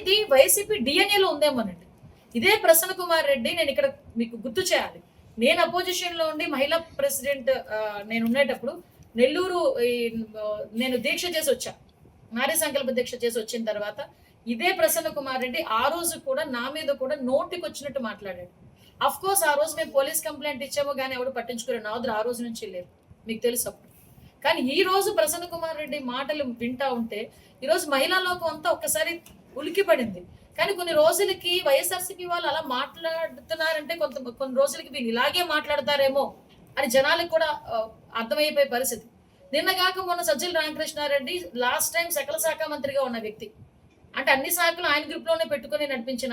ఇది వైసీపీ డిఎన్ఏలో ఉందేమోనండి. ఇదే ప్రసన్న కుమార్ రెడ్డి నేను ఇక్కడ మీకు గుర్తు చేయాలి. నేను అపోజిషన్లో ఉండి మహిళా ప్రెసిడెంట్ నేను ఉండేటప్పుడు నెల్లూరు నేను దీక్ష చేసి వచ్చా. నారీ సంకల్ప దీక్ష చేసి వచ్చిన తర్వాత ఇదే ప్రసన్న కుమార్ రెడ్డి ఆ రోజు కూడా నా మీద కూడా నోటికి వచ్చినట్టు మాట్లాడాడు. అఫ్ కోర్స్ ఆ రోజు మేము పోలీస్ కంప్లైంట్ ఇచ్చామో కానీ ఎవడు పట్టించుకోలేదు నా వద్ద ఆ రోజు నుంచి లేదు మీకు తెలుసు అప్పుడు. కానీ ఈ రోజు ప్రసన్న కుమార్ రెడ్డి మాటలు వింటా ఉంటే ఈ రోజు మహిళా లోకం అంతా ఒక్కసారి ఉలికిపడింది కానీ కొన్ని రోజులకి వైఎస్ఆర్సీపీ వాళ్ళు అలా మాట్లాడుతున్నారంటే కొంత కొన్ని రోజులకి వీళ్ళు ఇలాగే మాట్లాడతారేమో అని జనాలకు కూడా అర్థమైపోయే పరిస్థితి. నిన్నగాక మొన్న సజ్జల రామకృష్ణారెడ్డి లాస్ట్ టైం సకల శాఖ మంత్రిగా ఉన్న వ్యక్తి. అంటే అన్ని శాఖలు ఆయన గ్రూప్లోనే పెట్టుకొని నడిపించిన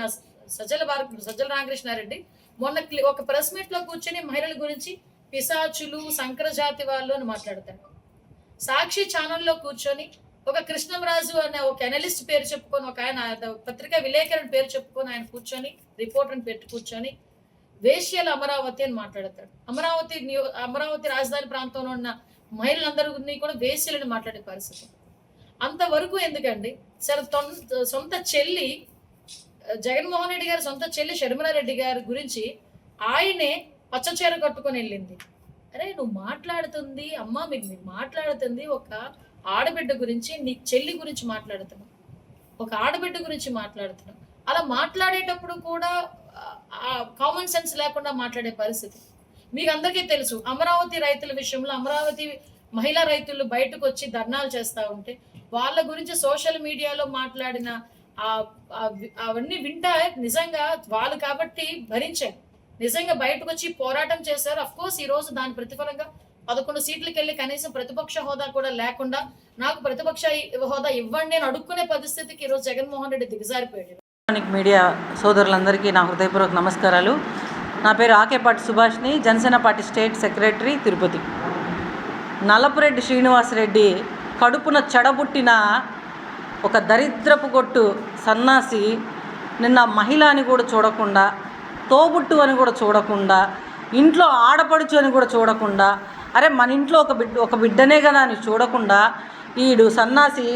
సజ్జల భారత్ సజ్జల రామకృష్ణారెడ్డి. మొన్న ఒక ప్రెస్ మీట్లో కూర్చొని మహిళల గురించి పిశాచులు సంకరజాతి వాళ్ళు అని మాట్లాడతాడు సాక్షి ఛానల్లో కూర్చొని ఒక కృష్ణంరాజు అనే ఒక అనలిస్ట్ పేరు చెప్పుకొని ఒక ఆయన పత్రికా విలేకరుని పేరు చెప్పుకొని ఆయన కూర్చొని రిపోర్టర్ని పెట్టి కూర్చొని వేశ్యల అమరావతి అని మాట్లాడతాడు. అమరావతి అమరావతి రాజధాని ప్రాంతంలో ఉన్న మహిళలందరినీ కూడా వేశ్యలని మాట్లాడే పరిస్థితి. అంతవరకు ఎందుకండి? సరే సొంత చెల్లి జగన్మోహన్ రెడ్డి గారి సొంత చెల్లి షర్మిలారెడ్డి గారి గురించి ఆయనే పచ్చచీర కట్టుకొని వెళ్ళింది. అరే నువ్వు మాట్లాడుతుంది అమ్మ మీకు మీరు మాట్లాడుతుంది ఒక ఆడబిడ్డ గురించి నీ చెల్లి గురించి మాట్లాడుతున్నావు. ఒక ఆడబిడ్డ గురించి మాట్లాడుతున్నావు. అలా మాట్లాడేటప్పుడు కూడా కామన్ సెన్స్ లేకుండా మాట్లాడే పరిస్థితి. మీకు అందరికీ తెలుసు అమరావతి రైతుల విషయంలో అమరావతి మహిళా రైతులు బయటకు వచ్చి ధర్నాలు చేస్తూ ఉంటే వాళ్ళ గురించి సోషల్ మీడియాలో మాట్లాడిన అవన్నీ వింటా నిజంగా వాళ్ళు కాబట్టి భరించారు. నిజంగా బయటకు వచ్చి పోరాటం చేశారు. అఫ్ కోర్స్ ఈ రోజు దాని ప్రతిఫలంగా పదకొండు సీట్లకు వెళ్ళి కనీసం ప్రతిపక్ష హోదా కూడా లేకుండా నాకు ప్రతిపక్ష హోదా ఇవ్వండి అని అడుక్కునే పరిస్థితికి ఈ రోజు జగన్మోహన్ రెడ్డి దిగజారిపోయాడు. ఎలక్ట్రానిక్ మీడియా సోదరులందరికీ నా హృదయపూర్వక నమస్కారాలు. నా పేరు Akepati Subhashini Janasena party state secretary Tirupati. Nallapureddy Srinivasareddy కడుపున చెడబుట్టిన ఒక దరిద్రపు కొట్టు సన్నాసి నిన్న మహిళ అని కూడా చూడకుండా తోబుట్టు అని కూడా చూడకుండా ఇంట్లో ఆడపడుచు అని కూడా చూడకుండా అరే మన ఇంట్లో ఒక బిడ్డ ఒక బిడ్డనే కదా అని చూడకుండా ఈడు సన్నాసి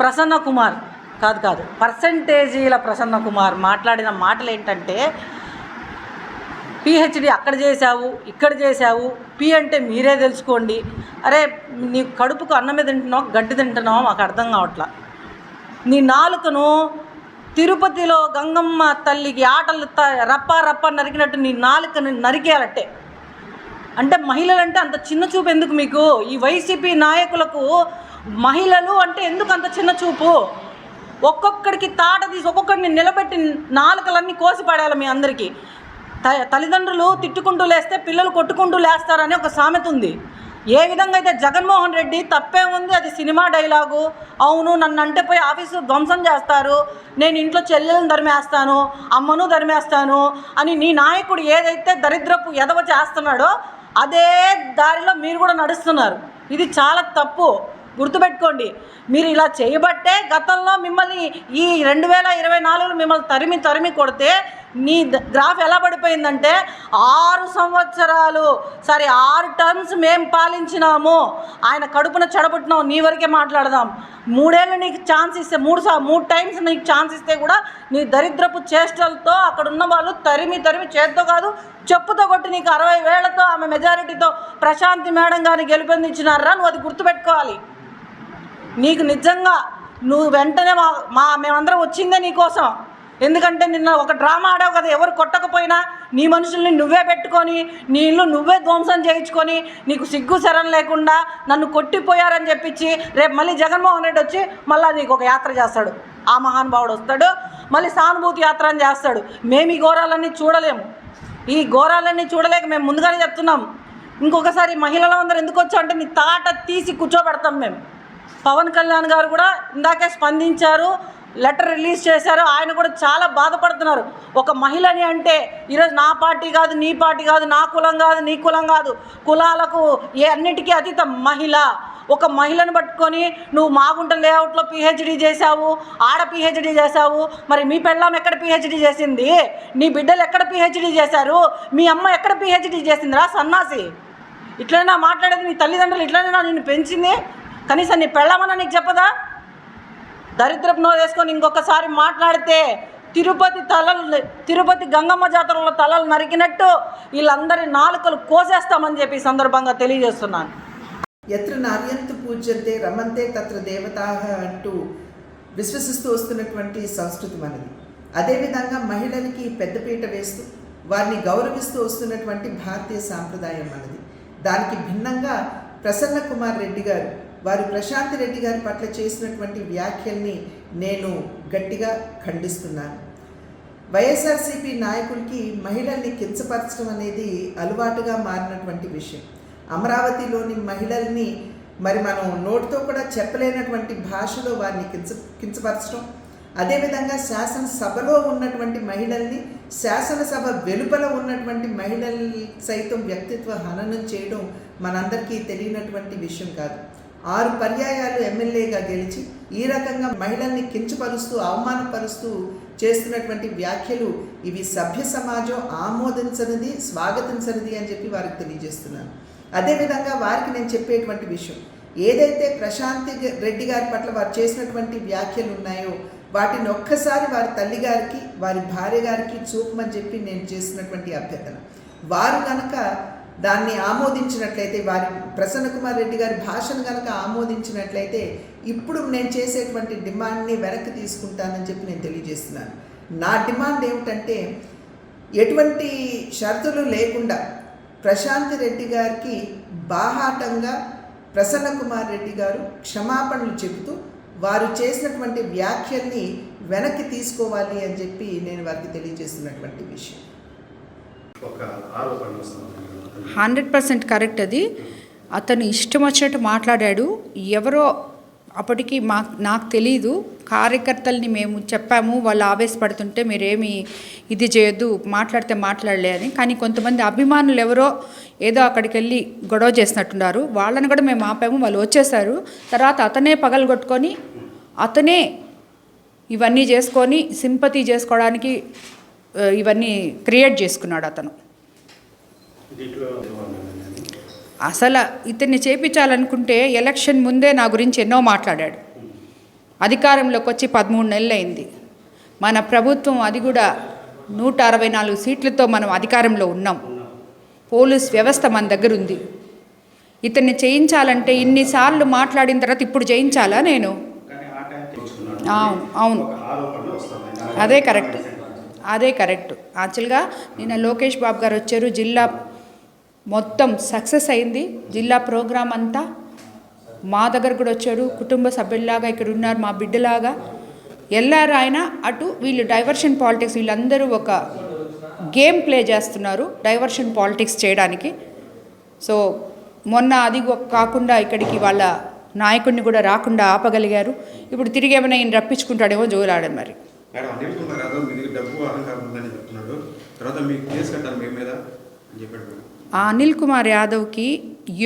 ప్రసన్న కుమార్ కాదు కాదు పర్సంటేజీల ప్రసన్న కుమార్ మాట్లాడిన మాటలు ఏంటంటే పిహెచ్డి అక్కడ చేశావు ఇక్కడ చేశావు పి అంటే మీరే తెలుసుకోండి. అరే నీ కడుపుకు అన్నమే తింటున్నావు గడ్డి తింటున్నావు మాకు అర్థం కావట్లా. నీ నాలుకను తిరుపతిలో గంగమ్మ తల్లికి ఆటలు త రప్ప రప్ప నరికినట్టు నీ నాలుకని నరికేయాలట్టే. అంటే మహిళలంటే అంత చిన్న చూపు ఎందుకు మీకు? ఈ వైసీపీ నాయకులకు మహిళలు అంటే ఎందుకు అంత చిన్న చూపు? ఒక్కొక్కడికి తాట తీసి ఒక్కొక్కడిని నిలబెట్టి నాలుకలన్నీ కోసి పడేయాలి మీ అందరికీ. త- తల్లిదండ్రులు తిట్టుకుంటూ లేస్తే పిల్లలు కొట్టుకుంటూ లేస్తారని ఒక సామెత ఉంది. ఏ విధంగా అయితే జగన్మోహన్ రెడ్డి తప్పే ఉంది అది సినిమా డైలాగు. అవును నన్ను అంటే పోయి ఆఫీసు ధ్వంసం చేస్తారు. నేను ఇంట్లో చెల్లెలను ధరిమేస్తాను అమ్మను ధరిమేస్తాను అని నీ నాయకుడు ఏదైతే దరిద్రపు ఎదవ చేస్తున్నాడో అదే దారిలో మీరు కూడా నడుస్తున్నారు. ఇది చాలా తప్పు. గుర్తుపెట్టుకోండి మీరు ఇలా చేయబట్టే గతంలో మిమ్మల్ని ఈ రెండు వేల ఇరవై నాలుగులో మిమ్మల్ని తరిమి తరిమి కొడితే నీ ద- గ్రాఫ్ ఎలా పడిపోయిందంటే ఆరు సంవత్సరాలు సరే ఆరు టర్మ్స్ మేం పాలించినాము ఆయన కడుపున చెడబుట్టినాం నీ వరకే మాట్లాడదాం. మూడేళ్ళు నీకు ఛాన్స్ ఇస్తే మూడు సా మూడు టైమ్స్ నీకు ఛాన్స్ ఇస్తే కూడా నీ దరిద్రపు చేష్టలతో అక్కడ ఉన్న వాళ్ళు తరిమి తరిమి చేత్తో కాదు చెప్పుతో కొట్టి నీకు అరవై వేలతో ఆమె మెజారిటీతో ప్రశాంతి మేడం గారిని గెలుపొందించినారా నువ్వు అది గుర్తుపెట్టుకోవాలి. నీకు నిజంగా నువ్వు వెంటనే మా మా మేమందరం వచ్చిందే నీకోసం ఎందుకంటే నిన్న ఒక డ్రామా ఆడావు కదా ఎవరు కొట్టకపోయినా నీ మనుషుల్ని నువ్వే పెట్టుకొని నీ ఇల్లు నువ్వే ధ్వంసం చేయించుకొని నీకు సిగ్గు శరం లేకుండా నన్ను కొట్టిపోయారని చెప్పించి రేపు మళ్ళీ జగన్మోహన్ రెడ్డి వచ్చి మళ్ళీ నీకు ఒక యాత్ర చేస్తాడు. ఆ మహానుభావుడు వస్తాడు మళ్ళీ సానుభూతి యాత్ర అని చేస్తాడు. మేము ఈ ఘోరాలన్నీ చూడలేము. ఈ ఘోరాలన్నీ చూడలేక మేము ముందుగానే చెప్తున్నాం. ఇంకొకసారి మహిళలు అందరూ ఎందుకు వచ్చా అంటే నీ తాట తీసి కూర్చోబెడతాం మేము. పవన్ కళ్యాణ్ గారు కూడా ఇందాకే స్పందించారు లెటర్ రిలీజ్ చేశారు. ఆయన కూడా చాలా బాధపడుతున్నారు. ఒక మహిళని అంటే ఈరోజు నా పార్టీ కాదు నీ పార్టీ కాదు నా కులం కాదు నీ కులం కాదు. కులాలకు ఏ అన్నిటికీ అతీత మహిళ. ఒక మహిళను పట్టుకొని నువ్వు మాగుంట లేఅవుట్లో పిహెచ్డి చేశావు ఆడ పిహెచ్డి చేశావు. మరి మీ పెళ్ళాం ఎక్కడ పిహెచ్డి చేసింది? నీ బిడ్డలు ఎక్కడ పిహెచ్డి చేశారు? మీ అమ్మ ఎక్కడ పిహెచ్డి చేసిందిరా సన్నాసి? ఇట్లైనా మాట్లాడేది నీ తల్లిదండ్రులు ఇట్లనైనా నిన్ను పెంచింది? కనీసం నీ పెళ్ళామన్నా నీకు చెప్పదా? దరిద్రపు నోరు వేసుకొని ఇంకొకసారి మాట్లాడితే తిరుపతి తలలు తిరుపతి గంగమ్మ జాతరలో తలలు నరికినట్టు వీళ్ళందరి నాలుకలు కోసేస్తామని చెప్పి సందర్భంగా తెలియజేస్తున్నాను. ఎత్ర నార్యంతు పూజ్యంతే రమంతే తత్ర దేవత అంటూ విశ్వసిస్తూ వస్తున్నటువంటి సంస్కృతి మనది. అదేవిధంగా మహిళలకి పెద్దపీట వేస్తూ వారిని గౌరవిస్తూ వస్తున్నటువంటి భారతీయ సాంప్రదాయం మనది. దానికి భిన్నంగా ప్రసన్న కుమార్ రెడ్డి గారు వారు ప్రశాంత్ రెడ్డి గారి పట్ల చేసినటువంటి వ్యాఖ్యల్ని నేను గట్టిగా ఖండిస్తున్నాను. వైఎస్ఆర్సీపీ నాయకులకి మహిళల్ని కించపరచడం అనేది అలవాటుగా మారినటువంటి విషయం. అమరావతిలోని మహిళల్ని మరి మనం నోటితో కూడా చెప్పలేనటువంటి భాషలో వారిని కించ కించపరచడం. అదేవిధంగా శాసనసభలో ఉన్నటువంటి మహిళల్ని శాసనసభ వెలుపల ఉన్నటువంటి మహిళల్ని సైతం వ్యక్తిత్వ హననం చేయడం మనందరికీ తెలియనటువంటి విషయం కాదు. ఆరు పర్యాయాలు ఎమ్మెల్యేగా గెలిచి ఈ రకంగా మహిళల్ని కించపరుస్తూ అవమానపరుస్తూ చేస్తున్నటువంటి వ్యాఖ్యలు ఇవి సభ్య సమాజం ఆమోదించనిది స్వాగతించనిది అని చెప్పి వారికి తెలియజేస్తున్నాను. అదేవిధంగా వారికి నేను చెప్పేటువంటి విషయం ఏదైతే ప్రశాంతి రెడ్డి గారి పట్ల వారు చేసినటువంటి వ్యాఖ్యలు ఉన్నాయో వాటిని ఒక్కసారి వారి తల్లి గారికి వారి భార్య గారికి చూపమని చెప్పి నేను చేసినటువంటి అభ్యర్థన. వారు కనుక దాన్ని ఆమోదించినట్లయితే వారి ప్రసన్న కుమార్ రెడ్డి గారి భాషను కనుక ఆమోదించినట్లయితే ఇప్పుడు నేను చేసేటువంటి డిమాండ్ని వెనక్కి తీసుకుంటానని చెప్పి నేను తెలియజేస్తున్నాను. నా డిమాండ్ ఏమిటంటే ఎటువంటి షరతులు లేకుండా ప్రశాంత్ రెడ్డి గారికి బాహాటంగా ప్రసన్న కుమార్ రెడ్డి గారు క్షమాపణలు చెబుతూ వారు చేసినటువంటి వ్యాఖ్యల్ని వెనక్కి తీసుకోవాలి అని చెప్పి నేను వారికి తెలియజేస్తున్నటువంటి విషయం. ఒక ఆరోపణ హండ్రెడ్ పర్సెంట్ కరెక్ట్ అది. అతను ఇష్టం వచ్చినట్టు మాట్లాడాడు. ఎవరో అప్పటికి మా నాకు తెలీదు. కార్యకర్తల్ని మేము చెప్పాము. వాళ్ళు ఆవేశపడుతుంటే మీరేమి ఇది చేయొద్దు మాట్లాడితే మాట్లాడలే అని. కానీ కొంతమంది అభిమానులు ఎవరో ఏదో అక్కడికి వెళ్ళి గొడవ చేసినట్టున్నారు. వాళ్ళని కూడా మేము ఆపాము. వాళ్ళు వచ్చేసారు. తర్వాత అతనే పగలగొట్టుకొని అతనే ఇవన్నీ చేసుకొని సింపతి చేసుకోవడానికి ఇవన్నీ క్రియేట్ చేసుకున్నాడు అతను. అసలు ఇతన్ని చేపించాలనుకుంటే ఎలక్షన్ ముందే నా గురించి ఎన్నో మాట్లాడాడు. అధికారంలోకి వచ్చి పదమూడు నెలలు అయింది మన ప్రభుత్వం అది కూడా నూట అరవై నాలుగు సీట్లతో మనం అధికారంలో ఉన్నాం. పోలీస్ వ్యవస్థ మన దగ్గర ఉంది. ఇతన్ని చేయించాలంటే ఇన్నిసార్లు మాట్లాడిన తర్వాత ఇప్పుడు చేయించాలా నేను? అవును అవును. అదే కరెక్ట్. అదే కరెక్ట్. యాక్చువల్గా నిన్న లోకేష్ బాబు గారు వచ్చారు. జిల్లా మొత్తం సక్సెస్ అయింది. జిల్లా ప్రోగ్రాం అంతా మా దగ్గర కూడా వచ్చాడు. కుటుంబ సభ్యుల్లాగా ఇక్కడ ఉన్నారు మా బిడ్డలాగా. వెళ్ళారు ఆయన అటు వీళ్ళు డైవర్షన్ పాలిటిక్స్ వీళ్ళందరూ ఒక గేమ్ ప్లే చేస్తున్నారు డైవర్షన్ పాలిటిక్స్ చేయడానికి. సో మొన్న అది కాకుండా ఇక్కడికి వాళ్ళ నాయకుడిని కూడా రాకుండా ఆపగలిగారు. ఇప్పుడు తిరిగి ఏమైనా ఈయన రప్పించుకుంటాడేమో జోలాడారు మరి. డబ్బు అహంకారం ఉందని చెప్తున్నాడు. తర్వాత మీ కేసు కట్టాలి మీ మీద అని చెప్పాడు. ఆ అనిల్ కుమార్ యాదవ్కి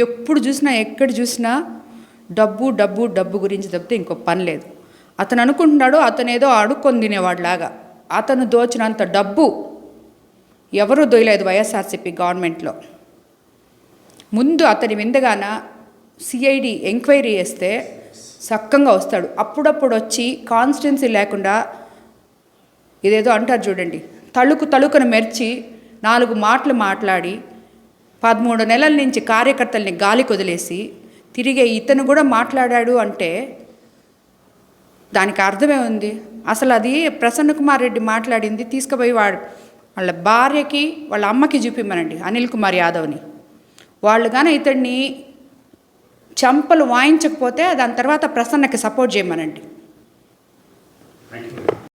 ఎప్పుడు చూసినా ఎక్కడ చూసినా డబ్బు డబ్బు డబ్బు గురించి తప్పితే ఇంకో పని లేదు. అతను అనుకుంటున్నాడు అతను ఏదో అడుక్కొని తినేవాడిలాగా. అతను దోచినంత డబ్బు ఎవరూ దొయలేదు వైఎస్ఆర్సీపీ గవర్నమెంట్లో. ముందు అతని విందగాన సిఐడి ఎంక్వైరీ చేస్తే సక్కంగా వస్తాడు. అప్పుడప్పుడు వచ్చి కాన్స్టెన్సీ లేకుండా ఇదేదో అంటారు చూడండి తళుకు తళుకున మెర్చి నాలుగు మాటలు మాట్లాడి పదమూడు నెలల నుంచి కార్యకర్తల్ని గాలి కుదిలేసి తిరిగే ఇతను కూడా మాట్లాడాడు అంటే దానికి అర్థమే ఉంది. అసలు అది ప్రసన్న కుమార్ రెడ్డి మాట్లాడింది తీసుకుపోయి వాడు వాళ్ళ భార్యకి వాళ్ళ అమ్మకి చూపిమ్మనండి అనిల్ కుమార్ యాదవ్ని. వాళ్ళు కానీ ఇతడిని చంపలు వాయించకపోతే దాని తర్వాత ప్రసన్నకి సపోర్ట్ చేయమనండి.